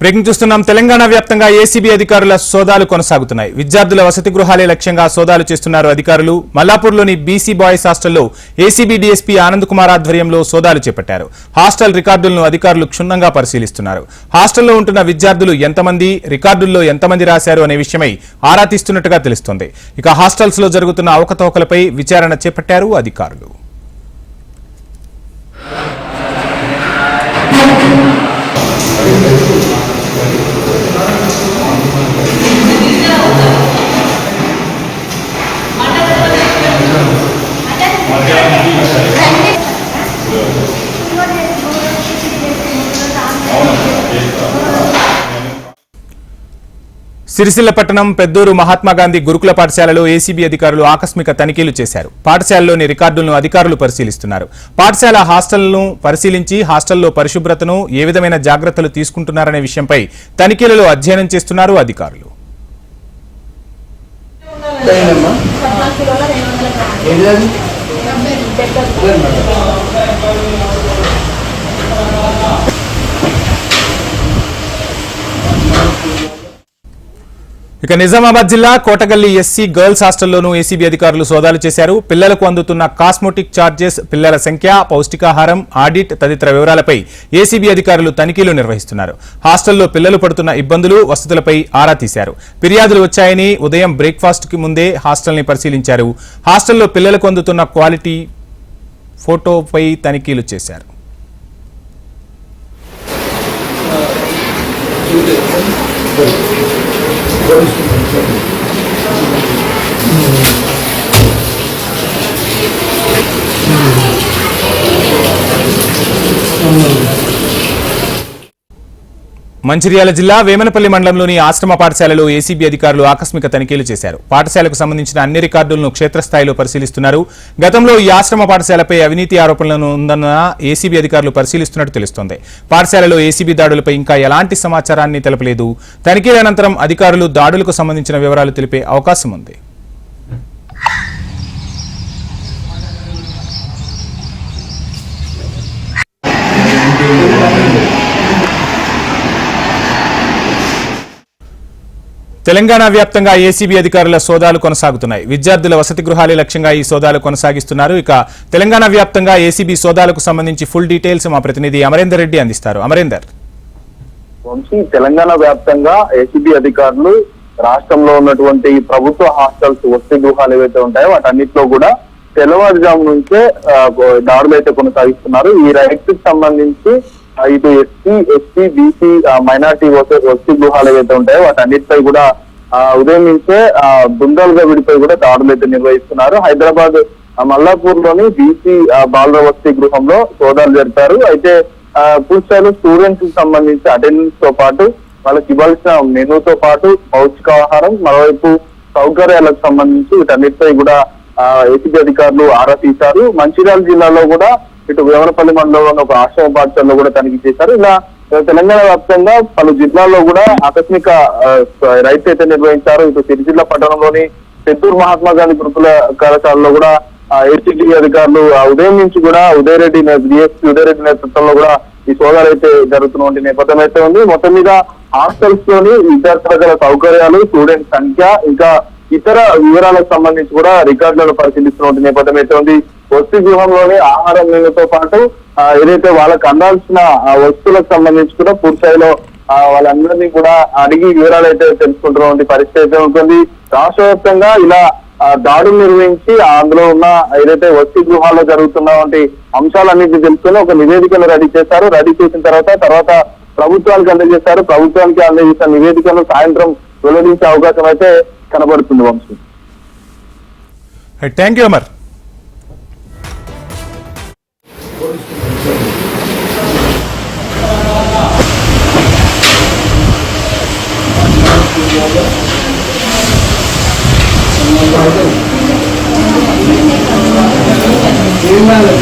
Breaking చూస్తున్నాం తెలంగాణ వ్యాప్తంగా ACB అధికారుల సోదాలు కొనసాగుతున్నాయి. విద్యార్థుల వసతి గృహాలే లక్ష్యంగా సోదాలు చేస్తున్నారు అధికారులు. మల్లాపూర్లోని బీసీ బాయ్స్ హాస్టల్లో ఏసీబీ డీఎస్పీ ఆనంద్ కుమార్ ఆధ్వర్యంలో సోదాలు చేపట్టారు. హాస్టల్ రికార్డులను అధికారులు క్షుణ్ణంగా పరిశీలిస్తున్నారు. హాస్టల్లో ఉంటున్న విద్యార్థులు ఎంతమంది రికార్డుల్లో ఎంతమంది రాశారు అనే విషయమై ఆరా తీస్తున్నట్టుగా తెలుస్తోంది. ఇక హాస్టల్స్లో జరుగుతున్న అవకతవకలపై విచారణ చేపట్టారు అధికారులు. సిరిసిల్ల పట్టణం పెద్దూరు మహాత్మాగాంధీ గురుకుల పాఠశాలలో ఏసీబీ అధికారులు ఆకస్మిక తనిఖీలు చేశారు. పాఠశాలలోని రికార్డులను అధికారులు పరిశీలిస్తున్నారు. పాఠశాల హాస్టళ్ళను పరిశీలించి హాస్టల్లో పరిశుభ్రతను ఏ విధమైన జాగ్రత్తలు తీసుకుంటున్నారనే విషయంపై తనిఖీలలో అధ్యయనం చేస్తున్నారు అధికారులు. ఇక నిజామాబాద్ జిల్లా కోటగల్లి ఎస్సీ గర్ల్స్ హాస్టల్లోనూ ఏసీబీ అధికారులు సోదాలు చేశారు. పిల్లలకు అందుతున్న కాస్మోటిక్ చార్జెస్ పిల్లల సంఖ్య పౌష్టికాహారం ఆడిట్ తదితర వివరాలపై ఏసీబీ అధికారులు తనిఖీలు నిర్వహిస్తున్నారు. హాస్టల్లో పిల్లలు పడుతున్న ఇబ్బందులు వసతులపై ఆరా తీశారు. ఫిర్యాదులు వచ్చాయని ఉదయం బ్రేక్ఫాస్ట్కి ముందే హాస్టల్ని పరిశీలించారు. హాస్టల్లో పిల్లలకు అందుతున్న క్వాలిటీ ఫోటోపై తనిఖీలు చేశారు. dois మంచిర్యాల జిల్లా వేమనపల్లి మండలంలోని ఆశ్రమ పాఠశాలలో ఏసీబీ అధికారులు ఆకస్మిక తనిఖీలు చేశారు. పాఠశాలకు సంబంధించిన అన్ని రికార్డులను క్షేత్రస్థాయిలో పరిశీలిస్తున్నారు. గతంలో ఈ ఆశ్రమ పాఠశాలపై అవినీతి ఆరోపణలను ఉందన్న ఏసీబీ అధికారులు పరిశీలిస్తున్నట్టు తెలుస్తోంది. పాఠశాలలో ఏసీబీ దాడులపై ఇంకా ఎలాంటి సమాచారాన్ని తెలపలేదు. తనిఖీల అనంతరం అధికారులు దాడులకు సంబంధించిన వివరాలు తెలిపే అవకాశం ఉంది. తెలంగాణ వ్యాప్తంగా ఏసీబీ అధికారుల సోదాలు కొనసాగుతున్నాయి. విద్యార్థుల వసతి గృహాలే లక్ష్యంగా ఈ సోదాలు కొనసాగిస్తున్నారు. ఇక తెలంగాణ వ్యాప్తంగా ఏసీబీ సోదాలకు సంబంధించి ఫుల్ డీటెయిల్స్ మా ప్రతినిధి అమరేందర్ రెడ్డి అందిస్తారు. అమరేందర్. వంశీ తెలంగాణ వ్యాప్తంగా ఏసీబీ అధికారులు రాష్ట్రంలో ఉన్నటువంటి ప్రభుత్వ హాస్టల్స్ వసతి గృహాలు ఏవైతే ఉంటాయో వాటన్నిటిలో కూడా తెల్లవారుజాము నుంచే దాడులు అయితే కొనసాగిస్తున్నారు. ఈ రైట్స్కి సంబంధించి ఇటు ఎస్సీ ఎస్టీ బీసీ మైనార్టీ వసతి గృహాలు ఏవైతే ఉంటాయో వాటన్నిటిపై కూడా ఆ, ఉదయం నుంచే ఆ, బృందాలుగా విడిపోయి కూడా దాడులు అయితే నిర్వహిస్తున్నారు. హైదరాబాద్ మల్లాపూర్లోని బీసీ బాలుర వసతి గృహంలో సోదాలు జరిపారు. అయితే ఆ, పూర్తిస్థాయిలో స్టూడెంట్స్కి సంబంధించి అటెండెన్స్తో పాటు వాళ్ళకి ఇవ్వాల్సిన మెనూతో పాటు పౌష్టికాహారం మరోవైపు సౌకర్యాలకు సంబంధించి వీటన్నిటిపై కూడా ఏసీబీ అధికారులు ఆరా తీశారు. మంచిర్యాల జిల్లాలో కూడా ఇటు వేమనపల్లి మండలంలో ఒక ఆశ్రమ పాఠశాలలో కూడా తనిఖీ చేశారు. ఇలా తెలంగాణ వ్యాప్తంగా పలు జిల్లాల్లో కూడా ఆకస్మిక రైతు అయితే నిర్వహించారు. ఇటు సిరిజిల్లా పట్టణంలోని పెద్దూరు మహాత్మా గాంధీ గురుకుల కళాశాలలో కూడా ఏసీబీ అధికారులు ఉదయం నుంచి కూడా ఉదయరెడ్డి డిఎస్పీ ఉదయరెడ్డి నేతృత్వంలో కూడా ఈ సోదాలు అయితే జరుగుతున్న నేపథ్యం అయితే ఉంది. మొత్తం మీద హాస్టల్స్లోని విద్యార్థుల గల సౌకర్యాలు స్టూడెంట్ సంఖ్య ఇంకా ఇతర వివరాలకు సంబంధించి కూడా రికార్డులను పరిశీలిస్తున్న నేపథ్యం అయితే ఉంది. వసతి గృహంలోనే ఆహారం నీళ్ళతో పాటు ఏదైతే వాళ్ళకి అందాల్సిన వస్తువులకు సంబంధించి కూడా పూర్తి వాళ్ళందరినీ కూడా అడిగి వివరాలు అయితే తెలుసుకుంటున్నటువంటి పరిస్థితి అయితే ఉంటుంది. రాష్ట్ర వ్యాప్తంగా ఇలా దాడులు నిర్వహించి అందులో ఉన్న ఏదైతే వసతి గృహాల్లో జరుగుతున్నటువంటి అంశాలన్నింటినీ తెలుసుకొని ఒక నివేదికను రెడీ చేశారు. రెడీ చేసిన తర్వాత తర్వాత ప్రభుత్వానికి అందజేశారు. ప్రభుత్వానికి అందజేసిన నివేదికను సాయంత్రం వెల్లడించే అవకాశం అయితే కనబడుతుంది వంశీ. థ్యాంక్ యూ అమర్ ఏం కాదు